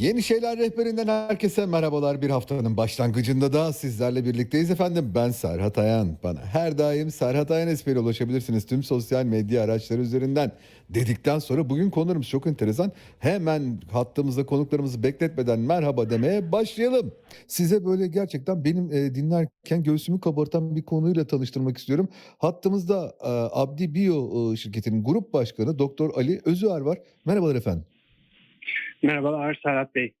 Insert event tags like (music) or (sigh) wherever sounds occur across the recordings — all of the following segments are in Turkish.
Yeni Şeyler Rehberinden herkese merhabalar. Bir haftanın başlangıcında da sizlerle birlikteyiz efendim. Ben Serhat Ayan. Bana her daim Serhat Ayan espriyle ulaşabilirsiniz tüm sosyal medya araçları üzerinden. Dedikten sonra bugün konularımız çok enteresan. Hemen hattımızda konuklarımızı bekletmeden merhaba demeye başlayalım. Size böyle gerçekten benim e, dinlerken göğsümü kabartan bir konuyla tanıştırmak istiyorum. Hattımızda e, Abdi Bio e, şirketinin grup başkanı Doktor Ali Özüer var. Merhabalar efendim. Merhabalar Serhat Bey.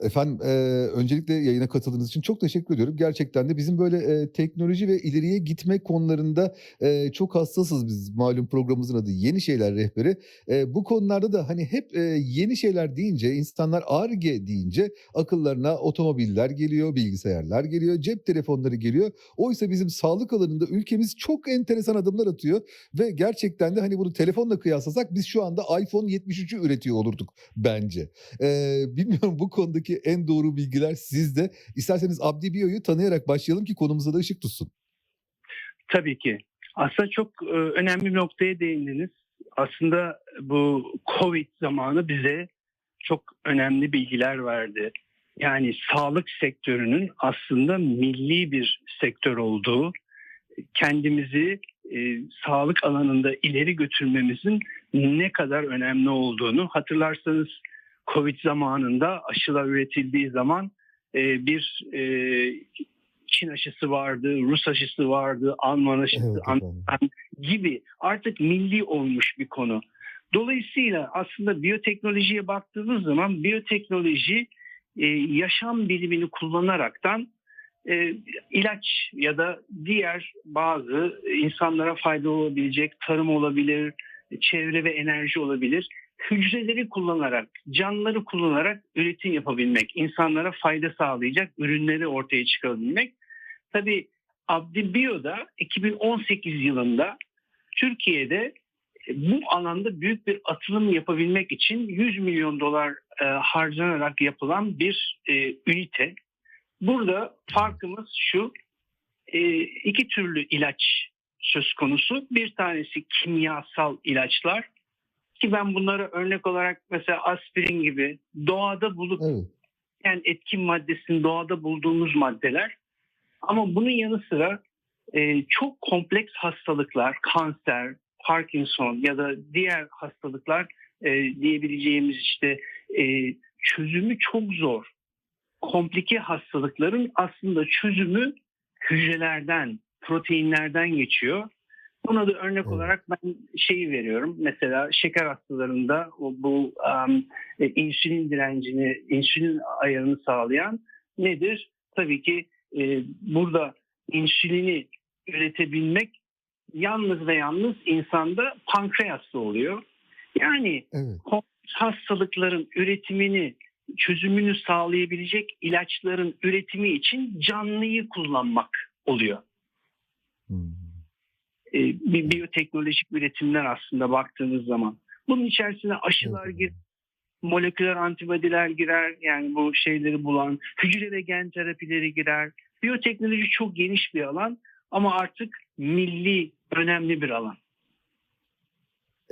Efendim, eee, öncelikle yayına katıldığınız için çok teşekkür ediyorum. Gerçekten de bizim böyle, eee, teknoloji ve ileriye gitme konularında, eee, çok hassasız biz. Malum programımızın adı Yeni Şeyler Rehberi. Eee, bu konularda da hani hep, eee, yeni şeyler deyince, insanlar Ar-Ge deyince akıllarına otomobiller geliyor, bilgisayarlar geliyor, cep telefonları geliyor. Oysa bizim sağlık alanında ülkemiz çok enteresan adımlar atıyor ve gerçekten de hani bunu telefonla kıyaslasak biz şu anda iPhone 73'ü üretiyor olurduk bence. Eee, bilmiyorum bu konudaki en doğru bilgiler sizde. İsterseniz Abdi Bio'yu tanıyarak başlayalım ki konumuza da ışık tutsun. Tabii ki. Aslında çok e, önemli bir noktaya değindiniz. Aslında bu Covid zamanı bize çok önemli bilgiler verdi. Yani sağlık sektörünün aslında milli bir sektör olduğu, kendimizi e, sağlık alanında ileri götürmemizin ne kadar önemli olduğunu hatırlarsanız Covid zamanında aşılar üretildiği zaman e, bir e, Çin aşısı vardı, Rus aşısı vardı, Alman aşısı Evet efendim. An- gibi artık milli olmuş bir konu. Dolayısıyla aslında biyoteknolojiye baktığımız zaman biyoteknoloji e, yaşam bilimini kullanaraktan e, ilaç ya da diğer bazı insanlara faydalı olabilecek tarım olabilir, çevre ve enerji olabilir. Hücreleri kullanarak, canlıları kullanarak üretim yapabilmek, insanlara fayda sağlayacak ürünleri ortaya çıkarabilmek. Tabii Abdi Bio'da 2018 yılında Türkiye'de e, bu alanda büyük bir atılım yapabilmek için 100 milyon dolar e, harcanarak yapılan bir e, ünite. Burada farkımız şu, e, iki türlü ilaç söz konusu. Bir tanesi kimyasal ilaçlar ki ben bunları örnek olarak mesela aspirin gibi doğada bulup Evet. yani etkin maddesini doğada bulduğumuz maddeler. Ama bunun yanı sıra e, çok kompleks hastalıklar, kanser, Parkinson ya da diğer hastalıklar e, diyebileceğimiz işte e, çözümü çok zor. Komplike hastalıkların aslında çözümü hücrelerden, proteinlerden geçiyor. Buna da örnek Evet. olarak ben şeyi veriyorum. Mesela şeker hastalarında o, bu um, insülin direncini, insülin ayarını sağlayan nedir? Tabii ki e, burada insülini üretebilmek yalnız ve yalnız insanda pankreasla oluyor. Yani Evet. hastalıkların üretimini, çözümünü sağlayabilecek ilaçların üretimi için canlıyı kullanmak oluyor. Hmm. E, bir biyoteknolojik üretimler aslında baktığınız zaman. Bunun içerisine aşılar gir, moleküler antibody'ler girer. Yani bu şeyleri bulan, hücre ve gen terapileri girer. Biyoteknoloji çok geniş bir alan ama artık milli önemli bir alan.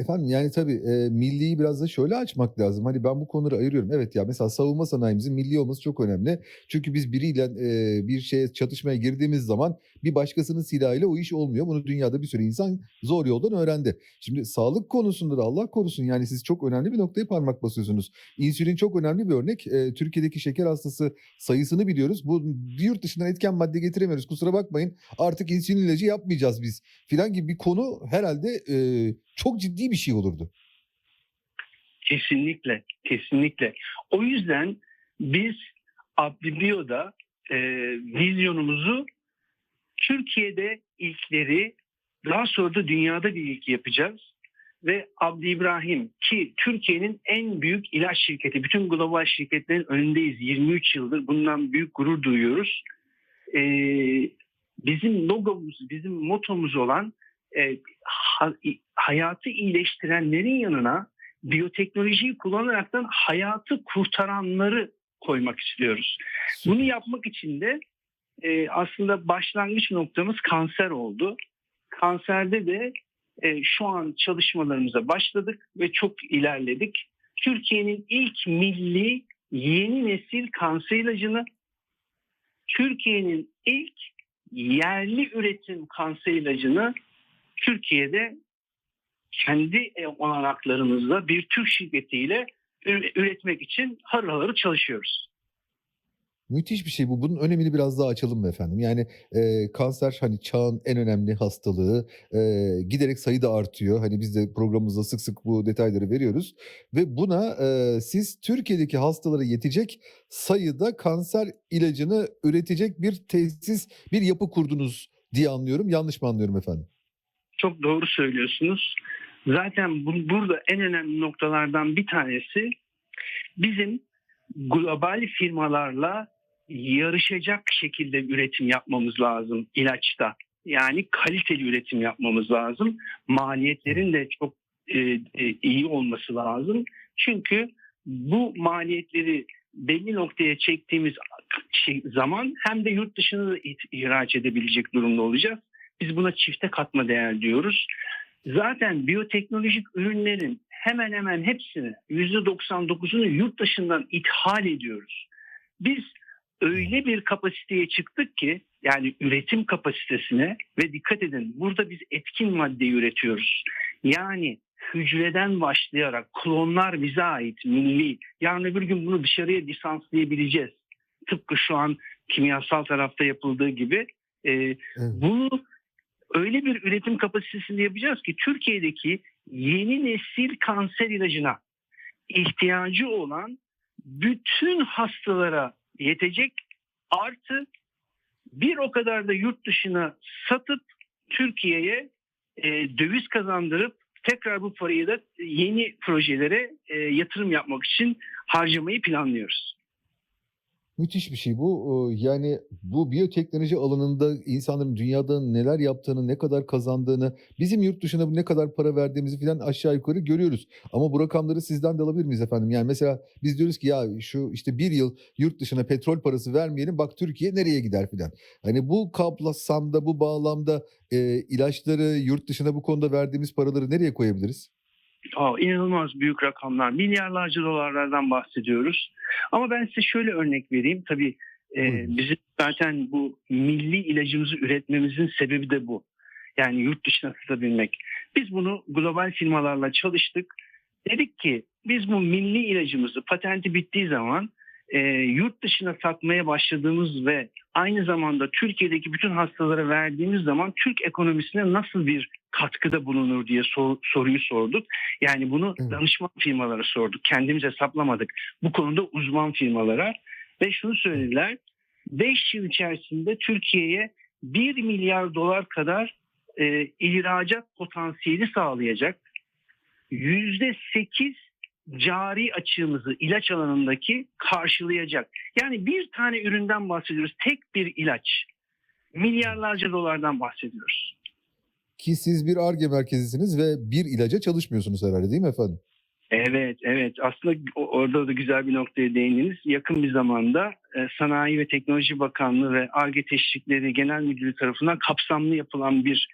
Efendim yani tabii e, milliyi biraz da şöyle açmak lazım. Hani ben bu konuları ayırıyorum. Evet ya mesela savunma sanayimizin milli olması çok önemli. Çünkü biz biriyle e, bir şeye çatışmaya girdiğimiz zaman bir başkasının silahıyla o iş olmuyor. Bunu dünyada bir sürü insan zor yoldan öğrendi. Şimdi sağlık konusunda da Allah korusun yani siz çok önemli bir noktaya parmak basıyorsunuz. İnsülin çok önemli bir örnek. E, Türkiye'deki şeker hastası sayısını biliyoruz. Bu yurt dışından etken madde getiremiyoruz. Kusura bakmayın. Artık insülin ilacı yapmayacağız biz filan gibi bir konu herhalde e, çok ciddi bir şey olurdu. Kesinlikle, kesinlikle. O yüzden biz Abdibio'da e, vizyonumuzu Türkiye'de ilkleri daha sonra da dünyada bir ilk yapacağız. Ve Abdi İbrahim ki Türkiye'nin en büyük ilaç şirketi, bütün global şirketlerin önündeyiz 23 yıldır. Bundan büyük gurur duyuyoruz. E, bizim logomuz, bizim motomuz olan e, hayatı iyileştirenlerin yanına biyoteknolojiyi kullanaraktan hayatı kurtaranları koymak istiyoruz. Bunu yapmak için de e, aslında başlangıç noktamız kanser oldu. Kanserde de e, şu an çalışmalarımıza başladık ve çok ilerledik. Türkiye'nin ilk milli yeni nesil kanser ilacını, Türkiye'nin ilk yerli üretim kanser ilacını Türkiye'de kendi olanaklarımızla bir Türk şirketiyle üretmek için harıl harıl çalışıyoruz. Müthiş bir şey bu. Bunun önemini biraz daha açalım mı efendim? Yani e, kanser hani çağın en önemli hastalığı e, giderek sayı da artıyor. Hani biz de programımızda sık sık bu detayları veriyoruz. Ve buna e, siz Türkiye'deki hastalara yetecek sayıda kanser ilacını üretecek bir tesis, bir yapı kurdunuz diye anlıyorum. Yanlış mı anlıyorum efendim? Çok doğru söylüyorsunuz. Zaten bu, burada en önemli noktalardan bir tanesi bizim global firmalarla yarışacak şekilde üretim yapmamız lazım ilaçta. Yani kaliteli üretim yapmamız lazım. Maliyetlerin de çok e, e, iyi olması lazım. Çünkü bu maliyetleri belli noktaya çektiğimiz şey, zaman hem de yurt dışına da ihraç edebilecek durumda olacağız. Biz buna çifte katma değer diyoruz. Zaten biyoteknolojik ürünlerin hemen hemen hepsini %99'unu yurt dışından ithal ediyoruz. Biz öyle bir kapasiteye çıktık ki yani üretim kapasitesine ve dikkat edin burada biz etkin madde üretiyoruz. Yani hücreden başlayarak klonlar bize ait milli. Yarın öbür gün bunu dışarıya lisanslayabileceğiz. Tıpkı şu an kimyasal tarafta yapıldığı gibi. Ee, Evet. bunu öyle bir üretim kapasitesinde yapacağız ki Türkiye'deki yeni nesil kanser ilacına ihtiyacı olan bütün hastalara yetecek artı bir o kadar da yurt dışına satıp Türkiye'ye e, döviz kazandırıp tekrar bu parayı da yeni projelere e, yatırım yapmak için harcamayı planlıyoruz. Müthiş bir şey bu. Yani bu biyoteknoloji alanında insanların dünyada neler yaptığını, ne kadar kazandığını, bizim yurt dışına ne kadar para verdiğimizi falan aşağı yukarı görüyoruz. Ama bu rakamları sizden de alabilir miyiz efendim? Yani mesela biz diyoruz ki ya şu işte bir yıl yurt dışına petrol parası vermeyelim bak Türkiye nereye gider filan. Hani bu kapsamda, bu bağlamda e, ilaçları yurt dışına bu konuda verdiğimiz paraları nereye koyabiliriz? Aa, inanılmaz büyük rakamlar. Milyarlarca dolarlardan bahsediyoruz. Ama ben size şöyle örnek vereyim. Tabii e, bizim zaten bu milli ilacımızı üretmemizin sebebi de bu. Yani yurt dışına satabilmek. Biz bunu global firmalarla çalıştık. Dedik ki biz bu milli ilacımızı patenti bittiği zaman e, yurt dışına satmaya başladığımız ve aynı zamanda Türkiye'deki bütün hastalara verdiğimiz zaman Türk ekonomisine nasıl bir katkıda bulunur diye sor- soruyu sorduk. Yani bunu Evet. danışman firmalara sorduk. Kendimiz hesaplamadık. Bu konuda uzman firmalara ve şunu söylediler. 5 yıl içerisinde Türkiye'ye 1 milyar dolar kadar e, ihracat potansiyeli sağlayacak. %8 cari açığımızı ilaç alanındaki karşılayacak. Yani bir tane üründen bahsediyoruz. Tek bir ilaç. Milyarlarca dolardan bahsediyoruz. Ki siz bir ARGE merkezisiniz ve bir ilaca çalışmıyorsunuz herhalde değil mi efendim? Evet, evet. Aslında orada da güzel bir noktaya değindiniz. Yakın bir zamanda e, Sanayi ve Teknoloji Bakanlığı ve ARGE Teşvikleri Genel Müdürlüğü tarafından kapsamlı yapılan bir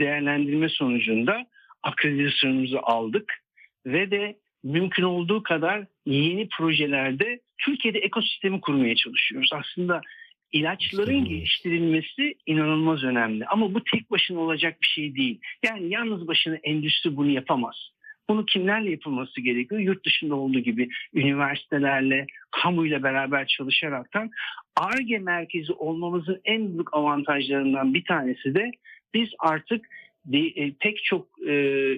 değerlendirme sonucunda akreditasyonumuzu aldık ve de mümkün olduğu kadar yeni projelerde Türkiye'de ekosistemi kurmaya çalışıyoruz. Aslında ilaçların geliştirilmesi inanılmaz önemli ama bu tek başına olacak bir şey değil. Yani yalnız başına endüstri bunu yapamaz. Bunu kimlerle yapılması gerekiyor? Yurt dışında olduğu gibi üniversitelerle, kamuyla beraber çalışaraktan ARGE merkezi olmamızın en büyük avantajlarından bir tanesi de biz artık e, pek çok e,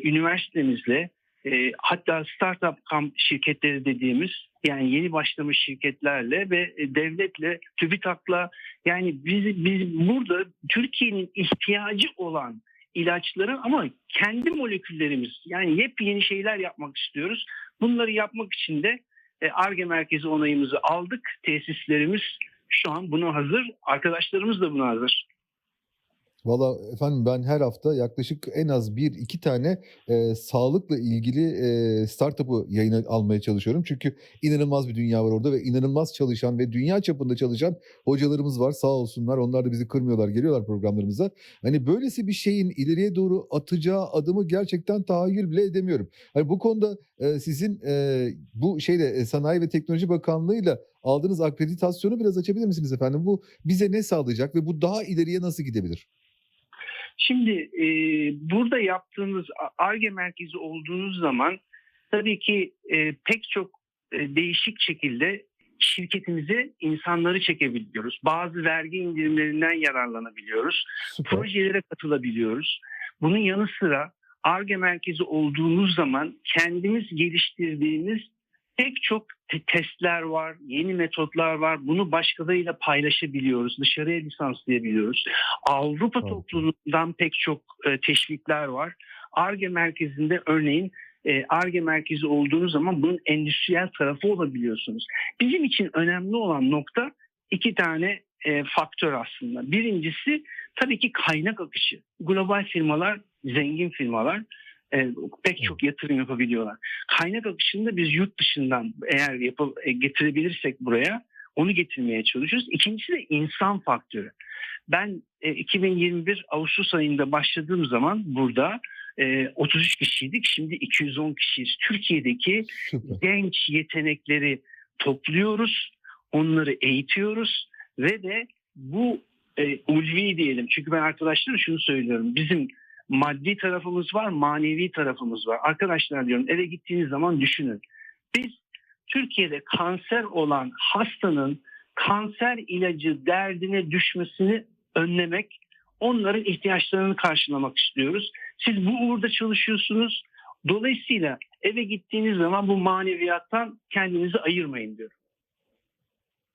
üniversitemizle e, hatta startup kamp şirketleri dediğimiz yani yeni başlamış şirketlerle ve e, devletle, TÜBİTAK'la yani biz, biz burada Türkiye'nin ihtiyacı olan ilaçların ama kendi moleküllerimiz yani yepyeni şeyler yapmak istiyoruz. Bunları yapmak için de e, ARGE merkezi onayımızı aldık. Tesislerimiz şu an buna hazır. Arkadaşlarımız da buna hazır. Valla efendim ben her hafta yaklaşık en az 1-2 tane, eee, sağlıkla ilgili, eee, startup'ı yayına almaya çalışıyorum. Çünkü inanılmaz bir dünya var orada ve inanılmaz çalışan ve dünya çapında çalışan hocalarımız var. Sağ olsunlar. Onlar da bizi kırmıyorlar, geliyorlar programlarımıza. Hani böylesi bir şeyin ileriye doğru atacağı adımı gerçekten tahayyül bile edemiyorum. Hani bu konuda, eee, sizin, eee, bu şeyle, Sanayi ve Teknoloji Bakanlığı'yla aldığınız akreditasyonu biraz açabilir misiniz efendim? Bu bize ne sağlayacak ve bu daha ileriye nasıl gidebilir? Şimdi e, burada yaptığınız ARGE merkezi olduğunuz zaman tabii ki e, pek çok e, değişik şekilde şirketimize insanları çekebiliyoruz. Bazı vergi indirimlerinden yararlanabiliyoruz. Süper. Projelere katılabiliyoruz. Bunun yanı sıra ARGE merkezi olduğumuz zaman kendimiz geliştirdiğimiz pek çok te- testler var, yeni metotlar var. Bunu başkalarıyla paylaşabiliyoruz, dışarıya lisanslayabiliyoruz. Avrupa Harika. topluluğundan pek çok e, teşvikler var. ARGE merkezinde örneğin e, ARGE merkezi olduğunuz zaman bunun endüstriyel tarafı olabiliyorsunuz. Bizim için önemli olan nokta iki tane e, faktör aslında. Birincisi tabii ki kaynak akışı. Global firmalar, zengin firmalar e, pek çok yatırım yapabiliyorlar. Kaynak akışını da biz yurt dışından eğer yapı, e, getirebilirsek buraya onu getirmeye çalışıyoruz. İkincisi de insan faktörü. Ben e, 2021 Ağustos ayında başladığım zaman burada e, 33 kişiydik. Şimdi 210 kişiyiz. Türkiye'deki Süper. genç yetenekleri topluyoruz, onları eğitiyoruz ve de bu e, ulvi diyelim. Çünkü ben arkadaşlara şunu söylüyorum. Bizim maddi tarafımız var, manevi tarafımız var. Arkadaşlar diyorum eve gittiğiniz zaman düşünün. Biz Türkiye'de kanser olan hastanın kanser ilacı derdine düşmesini önlemek, onların ihtiyaçlarını karşılamak istiyoruz. Siz bu uğurda çalışıyorsunuz. Dolayısıyla eve gittiğiniz zaman bu maneviyattan kendinizi ayırmayın diyorum.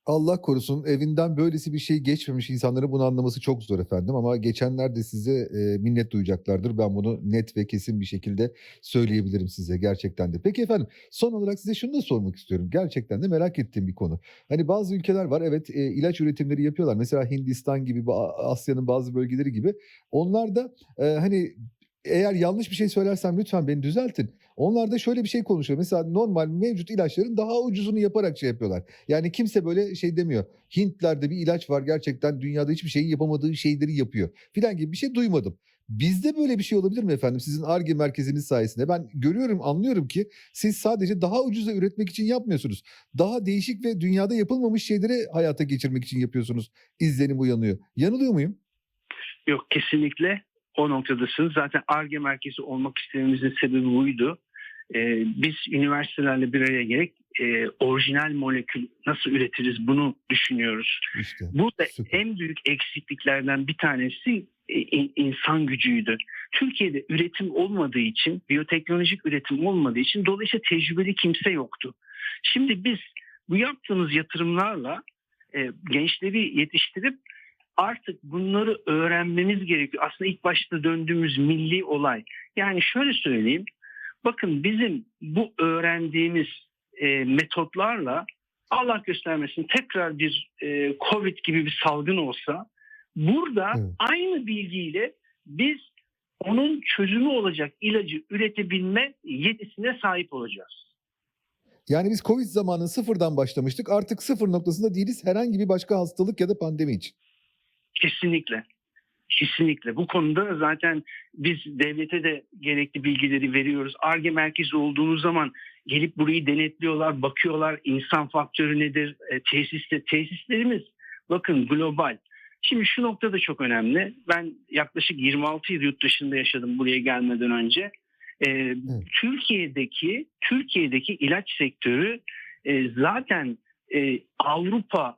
Allah korusun evinden böylesi bir şey geçmemiş insanların bunu anlaması çok zor efendim ama geçenler de size e, minnet duyacaklardır. Ben bunu net ve kesin bir şekilde söyleyebilirim size gerçekten de. Peki efendim son olarak size şunu da sormak istiyorum. Gerçekten de merak ettiğim bir konu. Hani bazı ülkeler var evet e, ilaç üretimleri yapıyorlar. Mesela Hindistan gibi Asya'nın bazı bölgeleri gibi. Onlar da e, hani eğer yanlış bir şey söylersem lütfen beni düzeltin. Onlar da şöyle bir şey konuşuyor. Mesela normal mevcut ilaçların daha ucuzunu yaparak şey yapıyorlar. Yani kimse böyle şey demiyor. Hintlerde bir ilaç var gerçekten dünyada hiçbir şeyin yapamadığı şeyleri yapıyor. Filan gibi bir şey duymadım. Bizde böyle bir şey olabilir mi efendim? Sizin ARGE merkeziniz sayesinde. Ben görüyorum, anlıyorum ki siz sadece daha ucuza üretmek için yapmıyorsunuz. Daha değişik ve dünyada yapılmamış şeyleri hayata geçirmek için yapıyorsunuz. İzlenim uyanıyor. Yanılıyor muyum? Yok kesinlikle o noktadasınız. Zaten ARGE merkezi olmak istememizin sebebi buydu. Ee, biz üniversitelerle bir araya gerek e, orijinal molekül nasıl üretiriz bunu düşünüyoruz. İşte. Burada Süper. en büyük eksikliklerden bir tanesi e, in- insan gücüydü. Türkiye'de üretim olmadığı için, biyoteknolojik üretim olmadığı için dolayısıyla tecrübeli kimse yoktu. Şimdi biz bu yaptığımız yatırımlarla e, gençleri yetiştirip artık bunları öğrenmemiz gerekiyor. Aslında ilk başta döndüğümüz milli olay. Yani şöyle söyleyeyim. Bakın bizim bu öğrendiğimiz e, metotlarla Allah göstermesin tekrar bir e, Covid gibi bir salgın olsa burada Evet. aynı bilgiyle biz onun çözümü olacak ilacı üretebilme yetisine sahip olacağız. Yani biz Covid zamanı sıfırdan başlamıştık. Artık sıfır noktasında değiliz herhangi bir başka hastalık ya da pandemi için. Kesinlikle. Kesinlikle. Bu konuda zaten biz devlete de gerekli bilgileri veriyoruz. ARGE merkezi olduğumuz zaman gelip burayı denetliyorlar, bakıyorlar insan faktörü nedir, e, tesiste, tesislerimiz bakın global. Şimdi şu nokta da çok önemli. Ben yaklaşık 26 yıl yurt dışında yaşadım buraya gelmeden önce. E, Türkiye'deki Türkiye'deki ilaç sektörü e, zaten e, Avrupa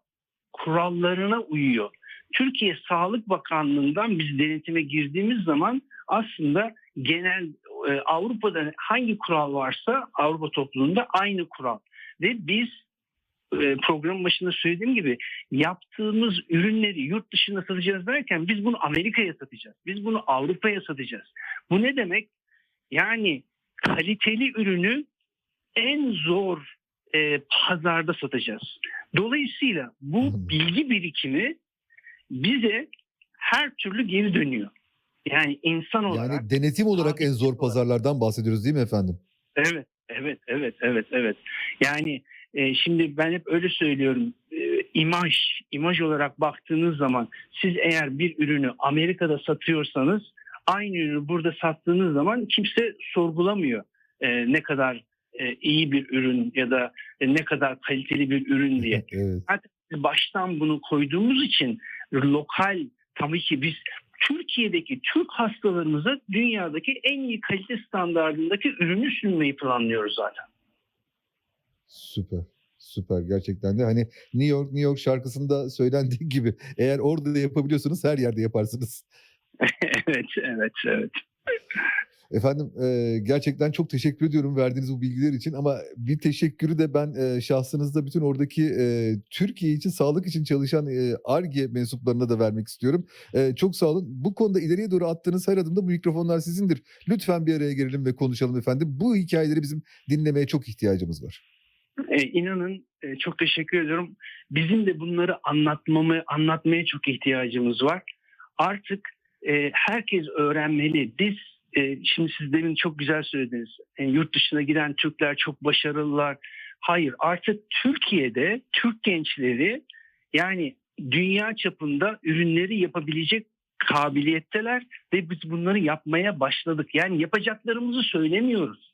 kurallarına uyuyor. Türkiye Sağlık Bakanlığı'ndan biz denetime girdiğimiz zaman aslında genel e, Avrupa'da hangi kural varsa Avrupa topluluğunda aynı kural. Ve biz e, programın başında söylediğim gibi yaptığımız ürünleri yurt dışına satacağız derken biz bunu Amerika'ya satacağız. Biz bunu Avrupa'ya satacağız. Bu ne demek? Yani kaliteli ürünü en zor e, pazarda satacağız. Dolayısıyla bu bilgi birikimi bize her türlü geri dönüyor. Yani insan olarak. Yani denetim olarak en zor olarak. pazarlardan bahsediyoruz değil mi efendim? Evet, evet, evet, evet, evet. Yani e, şimdi ben hep öyle söylüyorum. E, imaj, imaj olarak baktığınız zaman siz eğer bir ürünü Amerika'da satıyorsanız aynı ürünü burada sattığınız zaman kimse sorgulamıyor e, ne kadar e, iyi bir ürün ya da e, ne kadar kaliteli bir ürün diye. (laughs) evet. Biz baştan bunu koyduğumuz için lokal tabii ki biz Türkiye'deki Türk hastalarımıza dünyadaki en iyi kalite standartındaki ürünü sunmayı planlıyoruz zaten. Süper. Süper gerçekten de hani New York New York şarkısında söylendiği gibi eğer orada da yapabiliyorsanız her yerde yaparsınız. (laughs) evet, evet, evet. Efendim e, gerçekten çok teşekkür ediyorum verdiğiniz bu bilgiler için ama bir teşekkürü de ben e, şahsınızda bütün oradaki e, Türkiye için sağlık için çalışan e, ARGE mensuplarına da vermek istiyorum. E, çok sağ olun. Bu konuda ileriye doğru attığınız her adımda bu mikrofonlar sizindir. Lütfen bir araya gelelim ve konuşalım efendim. Bu hikayeleri bizim dinlemeye çok ihtiyacımız var. E, inanın e, çok teşekkür ediyorum. Bizim de bunları anlatmamı anlatmaya çok ihtiyacımız var. Artık e, herkes öğrenmeli. Biz e, şimdi siz demin çok güzel söylediniz. E, yurt dışına giden Türkler çok başarılılar. Hayır artık Türkiye'de Türk gençleri yani dünya çapında ürünleri yapabilecek kabiliyetteler ve biz bunları yapmaya başladık. Yani yapacaklarımızı söylemiyoruz.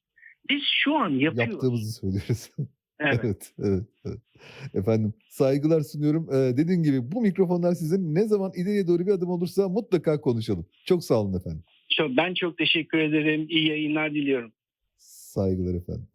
Biz şu an yapıyoruz. Yaptığımızı söylüyoruz. (laughs) Evet. Evet, evet, evet. Efendim saygılar sunuyorum. Ee, dediğim gibi bu mikrofonlar sizin ne zaman ileriye doğru bir adım olursa mutlaka konuşalım. Çok sağ olun efendim. Çok, ben çok teşekkür ederim. İyi yayınlar diliyorum. Saygılar efendim.